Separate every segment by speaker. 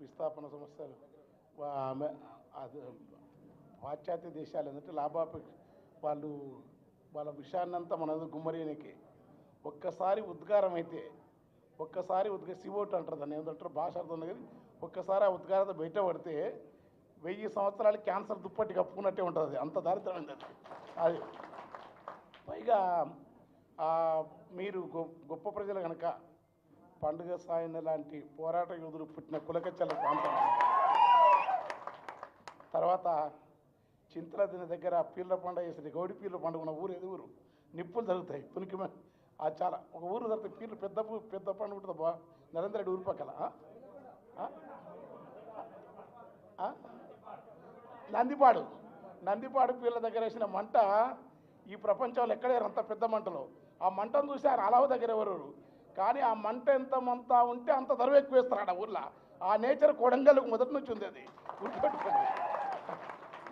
Speaker 1: విస్థాపన సమస్యలు ఆమె- పాశ్చాత్య దేశాలు ఏంటంటే లాభాపేక్ష వాళ్ళు వాళ్ళ విషయాన్నంతా మన గుమ్మరియనికి. ఒక్కసారి ఉద్గారం అయితే ఒక్కసారి ఉద్గ సివోట్ అంటారు దాన్ని ఏమంటారు భాష అర్థం ఉంది కానీ ఒక్కసారి ఆ ఉద్గారత బయట పడితే వెయ్యి సంవత్సరాలు క్యాన్సర్ దుప్పటి కప్పుకున్నట్టే ఉంటుంది అంత దారిద్రమైంది అది? అది. పైగా మీరు గొ- గొప్ప ప్రజలు కనుక పండుగ సాయన లాంటి పోరాట యోధులు పుట్టిన కులకచ్చల ప్రాంతం. తర్వాత చింతల దిన దగ్గర పీర్ల పండుగ చేసింది. గౌడి పీర్ల పండుగ ఉన్న ఊరు ఏది ఊరు? నిప్పులు జరుగుతాయి పునికి అది చాలా ఒక ఊరు జరుగుతాయి పీర్లు పెద్ద పెద్ద పండుగ ఉంటుంది బా? నరేంద్ర రెడ్డి ఊరు పక్కల. నందిపాడు. నందిపాడు పీర్ల దగ్గర వేసిన మంట ఈ ప్రపంచంలో ఎక్కడే అంత పెద్ద మంటలో. ఆ మంటను చూసి ఆయన అలవ దగ్గర ఎవరు? కానీ ఆ మంట ఎంత మంత ఉంటే అంత ధర ఎక్కువ వేస్తారు ఆ ఊర్లో. ఆ నేచర్ కొడంగల్కు మొదటి నుంచి ఉంది అది. గుర్తుపెట్టుకోండి.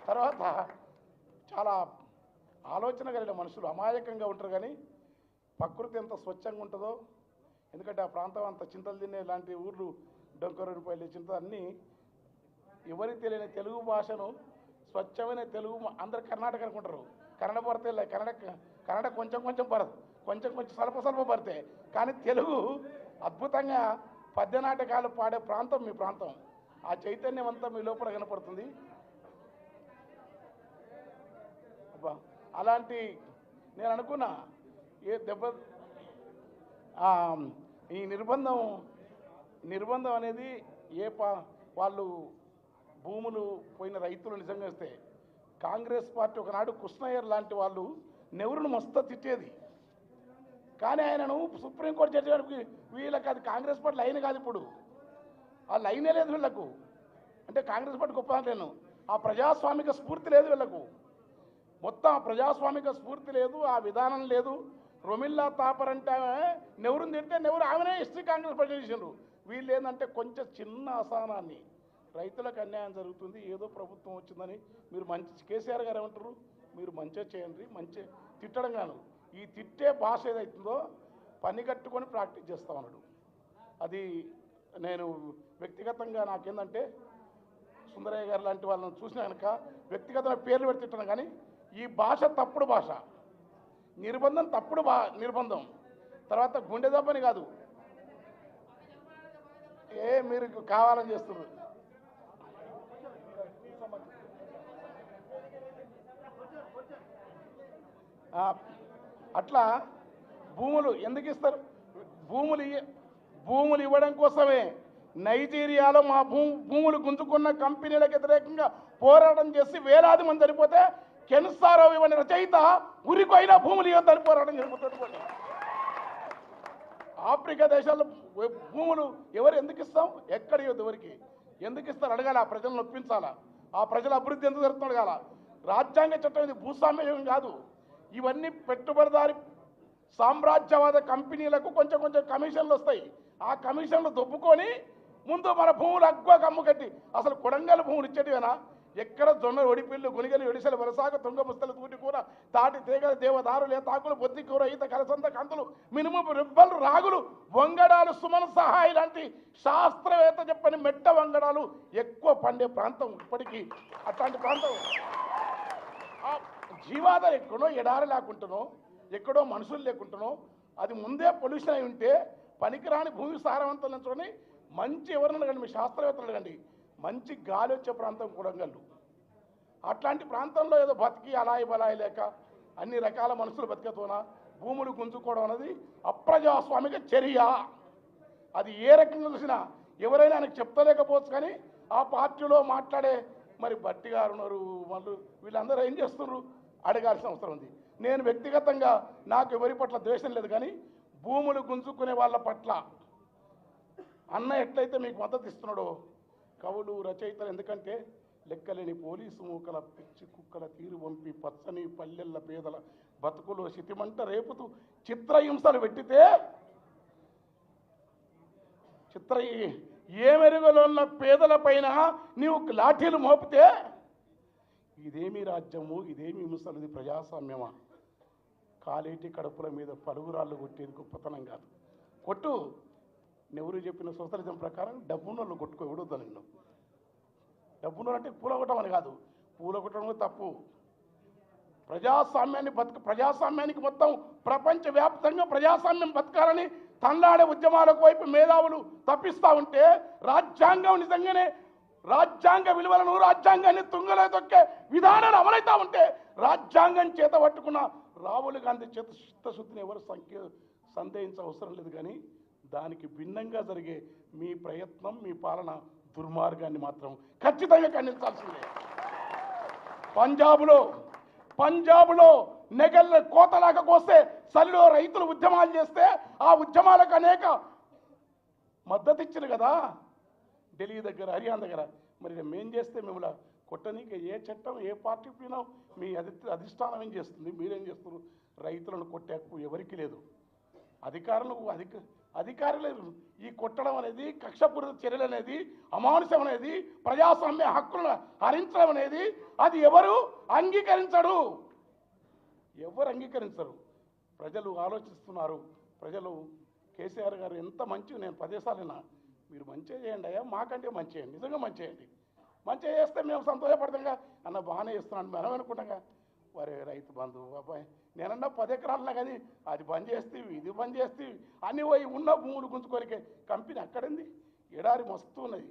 Speaker 1: తర్వాత చాలా ఆలోచన కలిగిన మనుషులు అమాయకంగా ఉంటారు కానీ ప్రకృతి ఎంత స్వచ్ఛంగా ఉంటుందో ఎందుకంటే ఆ ప్రాంతం అంత చింతలు తినే లాంటి ఊర్లు డొంకరూపాయలు చింత అన్నీ ఎవరికి తెలియని తెలుగు భాషను స్వచ్ఛమైన తెలుగు మా- అందరు కర్ణాటక అనుకుంటారు కన్నడ పడితే కన్నడ కన్నడ కొంచెం కొంచెం పడదు కొంచెం కొంచెం స్వల్ప స్వల్ప పడితే. కానీ తెలుగు అద్భుతంగా పద్య నాటకాలు పాడే ప్రాంతం మీ ప్రాంతం. ఆ చైతన్యం అంతా మీ లోపల కనపడుతుంది. అబ్బా అలాంటి నేను అనుకున్నా ఏ దెబ్బ ఈ నిర్బంధం నిర్బంధం అనేది ఏ పా వాళ్ళు భూములు పోయిన రైతులు నిజంగా ఇస్తే కాంగ్రెస్ పార్టీ ఒకనాడు కృష్ణయ్యర్ లాంటి వాళ్ళు నెవరును మస్తు తిట్టేది. కానీ ఆయనను సుప్రీంకోర్టు జడ్జి గారికి వీళ్ళకి అది కాంగ్రెస్ పార్టీ లైన్ కాదు ఇప్పుడు. ఆ లైనే లేదు వీళ్ళకు. అంటే కాంగ్రెస్ పార్టీ గొప్ప లేను ఆ ప్రజాస్వామిక స్ఫూర్తి లేదు వీళ్ళకు. మొత్తం ఆ ప్రజాస్వామిక స్ఫూర్తి లేదు ఆ విధానం లేదు. రొమిల్లా తాపర్ అంటే నెవరుని తిడితే నెవరు ఆమెనే హిస్టరీ కాంగ్రెస్ పార్టీ చేసిండ్రు. వీళ్ళు ఏంటంటే కొంచెం చిన్న అసహనాన్ని. రైతులకు అన్యాయం జరుగుతుంది ఏదో ప్రభుత్వం వచ్చిందని మీరు మంచి కేసీఆర్ గారు ఏమంటారు? మీరు మంచిగా చేయండి మంచి తిట్టడం కాను ఈ తిట్టే భాష ఏదైతుందో పని కట్టుకొని ప్రాక్టీస్ చేస్తా ఉన్నాడు. అది నేను వ్యక్తిగతంగా నాకేందంటే సుందరయ్య గారు లాంటి వాళ్ళని చూసిన కనుక వ్యక్తిగతమైన పేర్లు పెడుతుంటాను కానీ ఈ భాష తప్పుడు భాష. నిర్బంధం తప్పుడు భా నిర్బంధం. తర్వాత గుండె దెబ్బని కాదు. ఏ మీరు కావాలని చేస్తున్నారు ఆ, అట్లా భూములు ఎందుకు ఇస్తారు? భూములు భూములు ఇవ్వడం కోసమే నైజీరియాలో మా భూ భూములు గుంజుకున్న కంపెనీలకు వ్యతిరేకంగా పోరాటం చేసి వేలాది మంది చనిపోతే కెన్సారావు ఇవ్వని రచయిత ఉరికొయినా భూములు ఇవ్వద్దని పోరాటం జరుగుతుంది ఆఫ్రికా దేశాల్లో భూములు ఎవరు ఎందుకు ఇస్తాం? ఎక్కడ ఇవ్వద్దు ఎవరికి? ఎందుకు ఇస్తారు? అడగాలి ఆ ప్రజలను ఒప్పించాలా? ఆ ప్రజల అభివృద్ధి ఎందుకు జరుగుతుంది అడగాల? రాజ్యాంగ చట్టం ఇది భూస్వామ్యం కాదు. ఇవన్నీ పెట్టుబడిదారి సామ్రాజ్యవాద కంపెనీలకు కొంచెం కొంచెం కమిషన్లు వస్తాయి. ఆ కమిషన్లు దొబ్బుకొని ముందు మన భూములు అగ్గువ కమ్ము కట్టి అసలు కొడంగల్ భూములు ఇచ్చేటివేనా? ఎక్కడ జొన్న ఒడిపిల్లు గునిగలు ఒడిసెలు వరసాగ తుంగ ముస్తలు తూటి కూర తాటి తీగల దేవదారులే తాకులు బొద్ది కూర ఈత కలసంత కంతులు మినుము రిబ్బలు రాగులు వంగడాలు సుమన సహాయి లాంటి శాస్త్రవేత్త చెప్పని మెట్ట వంగడాలు ఎక్కువ పండే ప్రాంతం ఇప్పటికీ అట్లాంటి ప్రాంతం. జీవాధారం ఎక్కడో ఎడారి లేకుంటునో ఎక్కడో మనుషులు లేకుంటునో అది ముందే పొల్యూషన్ అయి ఉంటే పనికిరాని భూమి సారవంతం చూడండి మంచి ఎవరిని అడగండి మీ శాస్త్రవేత్తలు అడగండి మంచి గాలి వచ్చే ప్రాంతం కూడంగల్లు. అట్లాంటి ప్రాంతంలో ఏదో బతికి అలాయి బలాయి లేక అన్ని రకాల మనుషులు బతికతోన భూములు గుంజుకోవడం అనేది అప్రజాస్వామిక చర్య. అది ఏ రకంగా చూసినా ఎవరైనా ఆయనకు చెప్తలేకపోవచ్చు కానీ ఆ పార్టీలో మాట్లాడే మరి బట్టి గారు ఉన్నారు వాళ్ళు వీళ్ళందరూ ఏం చేస్తున్నారు? అడగాల్సిన అవసరం ఉంది. నేను వ్యక్తిగతంగా నాకు ఎవరి పట్ల ద్వేషం లేదు కానీ భూములు గుంజుకునే వాళ్ళ పట్ల అన్న ఎట్లయితే మీకు మద్దతు ఇస్తున్నాడో కవులు రచయితలు ఎందుకంటే లెక్కలేని పోలీసు మూకల పిచ్చి కుక్కల తీరు పంపి పచ్చని పల్లెళ్ళ పేదల బతుకులో శితిమంట రేపుతూ చిత్రహింసలు పెట్టితే చిత్ర ఏ మెరుగులో ఉన్న పేదల పైన నీవు లాఠీలు మోపితే ఇదేమి రాజ్యము ఇదేమి హింసలు ఇది ప్రజాస్వామ్యమా? కాలేటి కడుపుల మీద పరుగురాళ్ళు కొట్టేది గొప్పతనం కాదు. కొట్టు. నెహ్రూ చెప్పిన సోషలిజం ప్రకారం డబ్బున్నోళ్ళు కొట్టుకో ఎవడొద్దు నిన్ను. డబ్బున్నోళ్ళంటే పూలగొట్టం అని కాదు. పూలగొట్టడం తప్పు. ప్రజాస్వామ్యాన్ని బతుక ప్రజాస్వామ్యానికి మొత్తం ప్రపంచవ్యాప్తంగా ప్రజాస్వామ్యం బతకాలని తన్లాడే ఉద్యమాలకు వైపు మేధావులు తప్పిస్తా ఉంటే రాజ్యాంగం నిజంగానే రాజ్యాంగ విలువలను రాజ్యాంగాన్ని తుంగలో తొక్కే విధానాలు అమలైతా ఉంటే రాజ్యాంగం చేత పట్టుకున్న రాహుల్ గాంధీ చేత చిత్తశుద్ధిని ఎవరు సంఖ్య సందేహించ అవసరం లేదు కానీ దానికి భిన్నంగా జరిగే మీ ప్రయత్నం మీ పాలన దుర్మార్గాన్ని మాత్రం ఖచ్చితంగా ఖండించాల్సిందే. పంజాబ్లో పంజాబ్లో నెగళ్ళ కోతలాగా కోస్తే చలిలో రైతులు ఉద్యమాలు చేస్తే ఆ ఉద్యమాలకు అనేక మద్దతు ఇచ్చారు కదా. ఢిల్లీ దగ్గర హర్యానా దగ్గర. మరి మేం చేస్తే మిమ్మల్ని కొట్టనీకి ఏ చట్టం ఏ పార్టీ పోయినా మీ అధి అధిష్టానం ఏం చేస్తుంది? మీరేం చేస్తున్నారు? రైతులను కొట్టే హక్కు ఎవరికి లేదు. అధికారులు అధిక అధికారులు ఈ కొట్టడం అనేది కక్షపూరిత చర్యలు అనేది అమానుషం అనేది ప్రజాస్వామ్య హక్కులను హరించడం అనేది అది ఎవరు అంగీకరించడు. ఎవరు అంగీకరించరు? ప్రజలు ఆలోచిస్తున్నారు. ప్రజలు కేసీఆర్ గారు ఎంత మంచి నేను ప్రదేశాలైనా మీరు మంచిగా చేయండి అయ్యా మాకంటే మంచి చేయండి నిజంగా మంచి చేయండి. మంచిగా చేస్తే మేము సంతోషపడతాంగా అన్న బాగానే చేస్తున్నాను మనం అనుకుంటాగా వరే రైతు బంధువు అబ్బాయి నేనన్నా పది ఎకరాలన్నా కానీ అది బంద్ చేస్తే ఇది బంద్ చేస్తే అన్ని పోయి ఉన్న భూములు గుంజుకోరికే కంపెనీ అక్కడింది. ఎడారి మస్తు ఉన్నది.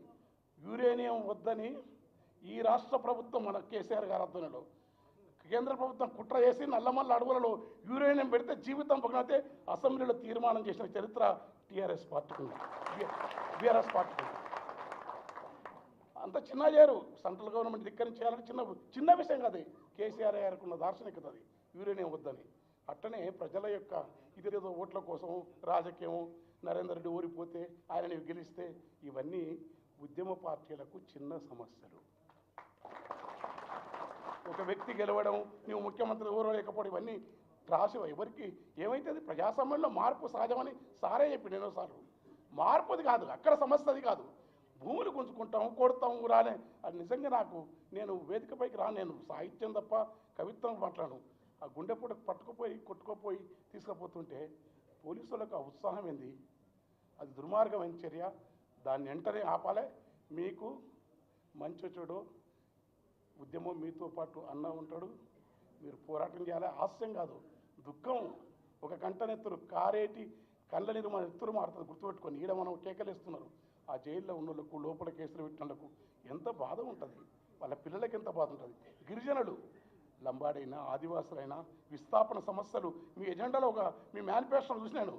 Speaker 1: యురేనియం వద్దని ఈ రాష్ట్ర ప్రభుత్వం మన కేసీఆర్ గారి ఆధ్వర్యంలో కేంద్ర ప్రభుత్వం కుట్ర చేసి నల్లమల్ల అడవులలో యూరేనియం పెడితే జీవితం పగిలితే అసెంబ్లీలో తీర్మానం చేసిన చరిత్ర టీఆర్ఎస్ పార్టీకి ఉంది. బీఆర్ఎస్ పార్టీకి ఉంది. అంత చిన్న చేయరు సెంట్రల్ గవర్నమెంట్ ధిక్కరించేయాలని చిన్న చిన్న విషయం కాదు. కేసీఆర్ గారికి ఉన్న దార్శనికత అది. యూరేనియం వద్దని. అట్టనే ప్రజల యొక్క ఇదేదో ఓట్ల కోసం రాజకీయం నరేందర్ రెడ్డి ఓడిపోతే ఆయనని గెలిస్తే ఇవన్నీ ఉద్యమ పార్టీలకు చిన్న సమస్యలు. ఒక వ్యక్తి గెలవడం నువ్వు ముఖ్యమంత్రి ఎవరో ఇవన్నీ రాసి ఎవరికి ఏమైతుంది? ప్రజాస్వామ్యంలో మార్పు సహజమని సారే చెప్పి ఎన్నోసార్లు మార్పుది కాదు అక్కడ సమస్య అది కాదు. భూములు గుంజుకుంటాం కొడతాం రాలే. అది నిజంగా నాకు నేను వేదికపైకి రా నేను సాహిత్యం తప్ప కవిత్వం మాట్లాడను. ఆ గుండెపూట పట్టుకుపోయి కొట్టుకుపోయి తీసుకుపోతుంటే పోలీసులకు ఆ ఉత్సాహం ఏంది? అది దుర్మార్గమైన చర్య. దాన్ని వెంటనే ఆపాలే. మీకు మంచి చెడు ఉద్యమం మీతో పాటు అన్న ఉంటాడు. మీరు పోరాటం చేయాలి. హాస్యం కాదు. దుఃఖం ఒక కంటనెత్తురు కారేటి కళ్ళ నీరు మన ఎత్తురు మారుతుంది. గుర్తుపెట్టుకొని ఈడ మనం కేకలేస్తున్నారు. ఆ జైల్లో ఉన్న వాళ్ళకు లోపల కేసులు పెట్టినందుకు ఎంత బాధ ఉంటుంది. వాళ్ళ పిల్లలకి ఎంత బాధ ఉంటుంది. గిరిజనులు లంబాడైనా ఆదివాసులైనా విస్థాపన సమస్యలు మీ ఎజెండాలో ఒక మీ మేనిఫెస్టో చూసినాను.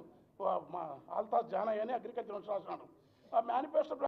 Speaker 1: మా ఆల్తాజ్ జానయ్య అని అగ్రికల్చర్ రాసినాడు. ఆ మేనిఫెస్టో